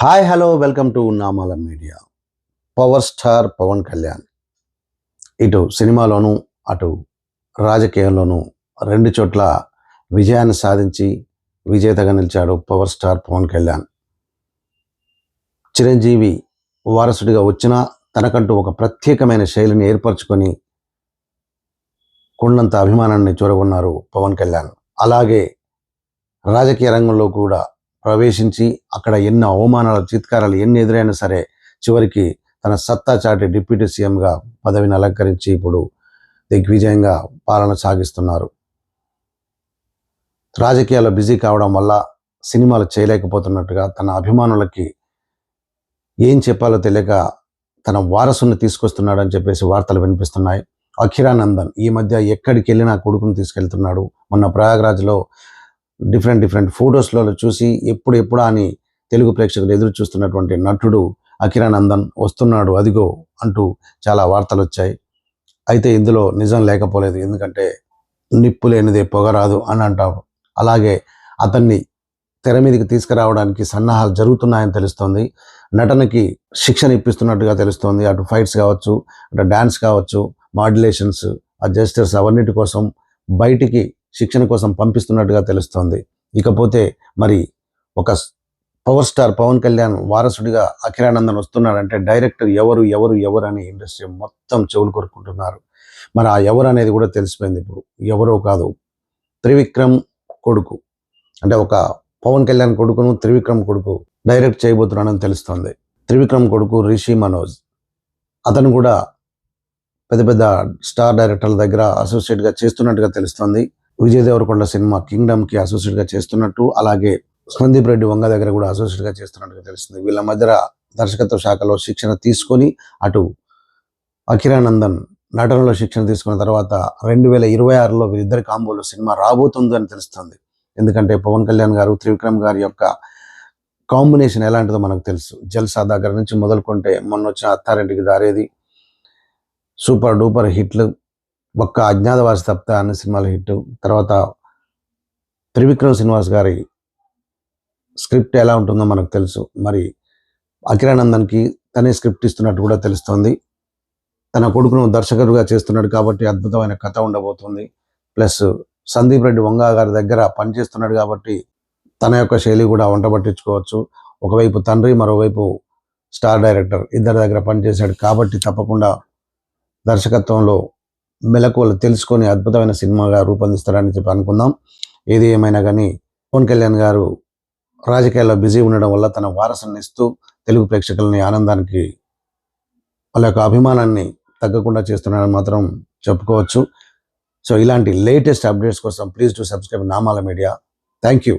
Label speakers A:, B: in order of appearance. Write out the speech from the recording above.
A: Hi hello welcome to Namala media power star Pawan Kalyan ఇటు సినిమాలోనూ అటు రాజకీయంలోనూ రెండు చోట్ల విజయాన్ని సాధించి విజేతగా నిలిచాడు పవర్ స్టార్ పవన్ కళ్యాణ్ చిరంజీవి వారసుడిగా వచ్చినా తనకంటూ ఒక ప్రత్యేకమైన శైలిని ఏర్పరచుకొని కొండంత అభిమానాన్ని చూరగొన్నారు పవన్ కళ్యాణ్ అలాగే రాజకీయ రంగంలో కూడా ప్రవేశించి అక్కడ ఎన్ని అవమానాలు చిత్కారాలు ఎన్ని ఎదురైనా సరే చివరికి తన సత్తా చాటి డిప్యూటీ సీఎంగా పదవిని అలంకరించి ఇప్పుడు దిగ్విజయంగా పాలన సాగిస్తున్నారు. రాజకీయాల్లో బిజీ కావడం వల్ల సినిమాలు చేయలేకపోతున్నట్టుగా తన అభిమానులకి ఏం చెప్పాలో తెలియక తన వారసుని తీసుకొస్తున్నాడని చెప్పేసి వార్తలు వినిపిస్తున్నాయి. అఖిరానందన్ ఈ మధ్య ఎక్కడికి వెళ్ళినా కొడుకుని తీసుకెళ్తున్నాడు. మొన్న ప్రయాగరాజ్లో డిఫరెంట్ డిఫరెంట్ ఫొటోస్లలో చూసి ఎప్పుడు ఎప్పుడు అని తెలుగు ప్రేక్షకులు ఎదురు చూస్తున్నటువంటి నటుడు అఖిరానందన్ వస్తున్నాడు అదిగో అంటూ చాలా వార్తలు వచ్చాయి. అయితే ఇందులో నిజం లేకపోలేదు. ఎందుకంటే నిప్పు లేనిదే పొగరాదు అని అంటారు. అలాగే అతన్ని తెర మీదకి తీసుకురావడానికి సన్నాహాలు జరుగుతున్నాయని తెలుస్తోంది. నటనకి శిక్షణ ఇప్పిస్తున్నట్టుగా తెలుస్తోంది. అటు ఫైట్స్ కావచ్చు అటు డ్యాన్స్ కావచ్చు మాడ్యులేషన్స్ ఆ జెస్టర్స్ అవన్నిటి కోసం బయటికి శిక్షణ కోసం పంపిస్తున్నట్టుగా తెలుస్తోంది. ఇకపోతే మరి ఒక పవర్ స్టార్ పవన్ కళ్యాణ్ వారసుడిగా అఖిరానందన్ వస్తున్నాడంటే డైరెక్టర్ ఎవరు ఎవరు ఎవరు అని ఇండస్ట్రీ మొత్తం చెవులు కొరుకుంటున్నారు మరి ఆ ఎవరు అనేది కూడా తెలిసిపోయింది ఇప్పుడు. ఎవరో కాదు. త్రివిక్రమ్ కొడుకు. అంటే ఒక పవన్ కళ్యాణ్ కొడుకును త్రివిక్రమ్ కొడుకు డైరెక్ట్ చేయబోతున్నాడని తెలుస్తోంది. త్రివిక్రమ్ కొడుకు రిషి మనోజ్. అతను కూడా పెద్ద పెద్ద స్టార్ డైరెక్టర్ల దగ్గర అసోసియేట్గా చేస్తున్నట్టుగా తెలుస్తోంది. విజయ్ దేవరకొండ సినిమా కింగ్డమ్కి అసోసియేట్గా చేస్తున్నట్టు అలాగే సందీప్ రెడ్డి వంగ దగ్గర కూడా అసోసియేట్గా చేస్తున్నట్టుగా తెలుస్తుంది. వీళ్ళ మధ్య దర్శకత్వ శాఖలో శిక్షణ తీసుకొని అటు అఖిరానందన్ నటనలో శిక్షణ తీసుకున్న తర్వాత రెండు వేల ఇరవై ఆరులో వీరిద్దరి కాంబోలో సినిమా రాబోతుంది అని తెలుస్తుంది. ఎందుకంటే పవన్ కళ్యాణ్ గారు త్రివిక్రమ్ గారి యొక్క కాంబినేషన్ ఎలాంటిదో మనకు తెలుసు. జల్సా దగ్గర నుంచి మొదలుకుంటే మొన్న వచ్చిన అత్తారెడ్డికి దారేది సూపర్ డూపర్ హిట్లు ఒక్క అజ్ఞాతవాసి తప్త అన్ని సినిమాల హిట్. తర్వాత త్రివిక్రమ్ శ్రీనివాస్ గారి స్క్రిప్ట్ ఎలా ఉంటుందో మనకు తెలుసు. మరి అఖిరానందన్కి తనే స్క్రిప్ట్ ఇస్తున్నట్టు కూడా తెలుస్తోంది. తన కొడుకును దర్శకుడుగా చేస్తున్నాడు కాబట్టి అద్భుతమైన కథ ఉండబోతుంది. ప్లస్ సందీప్ రెడ్డి వంగా గారి దగ్గర పనిచేస్తున్నాడు కాబట్టి తన యొక్క శైలి కూడా వంట పట్టించుకోవచ్చు. ఒకవైపు తండ్రి మరోవైపు స్టార్ డైరెక్టర్ ఇద్దరి దగ్గర పనిచేశాడు కాబట్టి తప్పకుండా దర్శకత్వంలో మెలకువలు తెలుసుకొని అద్భుతమైన సినిమాగా రూపొందిస్తారని చెప్పి అనుకుందాం. ఏది ఏమైనా కానీ పవన్ కళ్యాణ్ గారు రాజకీయాల్లో బిజీ ఉండడం వల్ల తన వారసుని ఇస్తూ తెలుగు ప్రేక్షకులని ఆనందానికి వాళ్ళ యొక్క అభిమానాన్ని తగ్గకుండా చేస్తున్నాడని మాత్రం చెప్పుకోవచ్చు. సో ఇలాంటి లేటెస్ట్ అప్డేట్స్ కోసం please to subscribe Namala media. Thank you